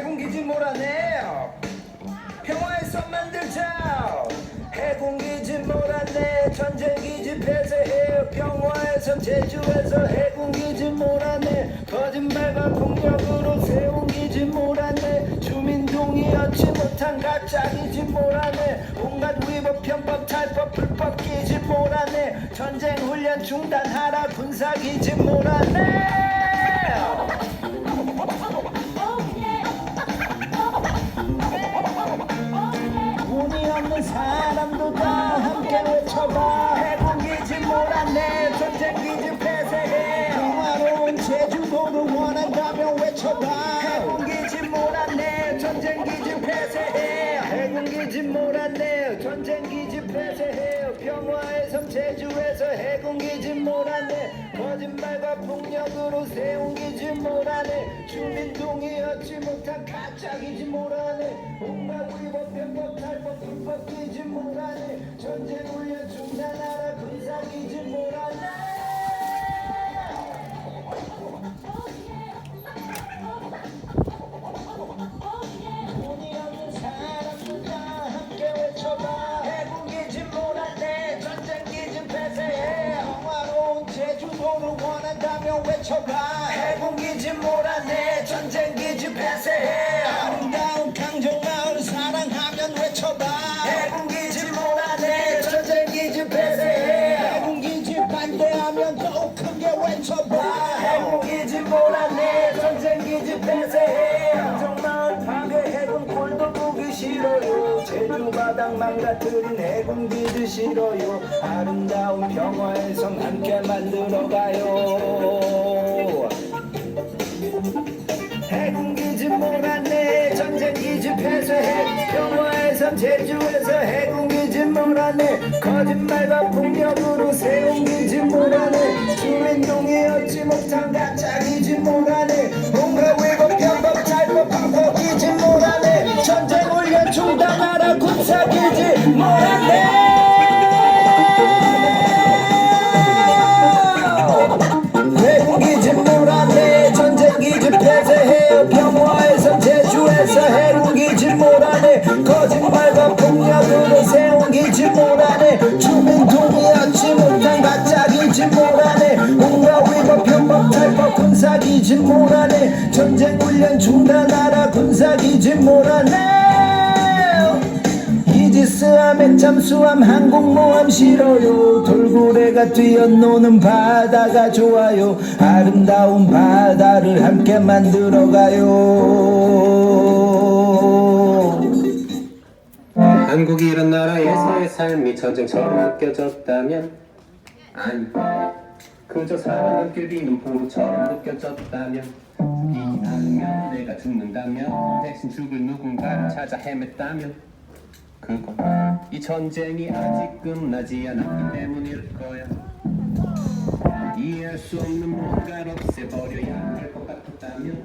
해군기지 몰아내요. 평화에서 만들자 해군기지 몰아내. 전쟁기지 폐쇄해요. 평화에서 제주에서 해군기지 몰아내. 거짓말과 폭력으로 세운 기지 몰아내. 주민 동의하지 못한 가짜 기지 몰아내. 온갖 위법 편법 탈법 불법 기지 몰아내. 전쟁 훈련 중단하라. 군사기지 몰아내 평화의 섬 제주에서 해군기지 몰아내 거짓말과 폭력으로 세운 기지 몰아내 주민 동의하지 못한 가짜 기지 몰아내 온갖 위법 편법 탈법 불법 기지 몰아내 제주도를 원한다면 외쳐봐. 해군기지 몰아내 전쟁기지 폐쇄해 아름다운 강정 마을 사랑하면 외쳐봐. 해군기지 몰아내 전쟁기지 폐쇄해 해군기지 반대하면 더욱 크게 외쳐봐. 해군기지 몰아내 전쟁기지 폐쇄해 바닥 망가뜨린 해군기지 싫어요. 아름다운 평화의 성 함께 만들어가요. 해군기지 몰아내 전쟁기지 폐쇄해. 평화의 섬 제주에서 해군기지 몰아내 거짓말과 폭력으로 세운 기지 몰아내 주민 동의하지 못한 가짜기지 몰아내 사기지 몰아내 해군기지 몰아내 전쟁기지 폐쇄해요. 평화에서 제주에서 해군기지 몰아내 거짓말과 폭력으로 세운 기지 몰아내 주민 동의하지 못한 가짜기지 몰아내 온갖 위법 편법 탈법 군사기지 몰아내 전쟁 훈련 중단하라 군사기지 몰아내 이지스함 핵잠수함 항공모함 싫어요. 돌고래가 뛰어노는 바다가 좋아요. 아름다운 바다를 함께 만들어가요. 한국이 이런 나라에서의 삶이 전쟁처럼 느껴졌다면 아니 그저 사랑은 끌리는 포로처럼 느껴졌다면 이기 않으면 내가 죽는다면 대신 죽을 누군가를 찾아 헤맸다면 그건 이 전쟁이 아직 끝나지 않았기 때문일 거야. 이해할 수 없는 뭔가를 없애버려야 할 것 같았다면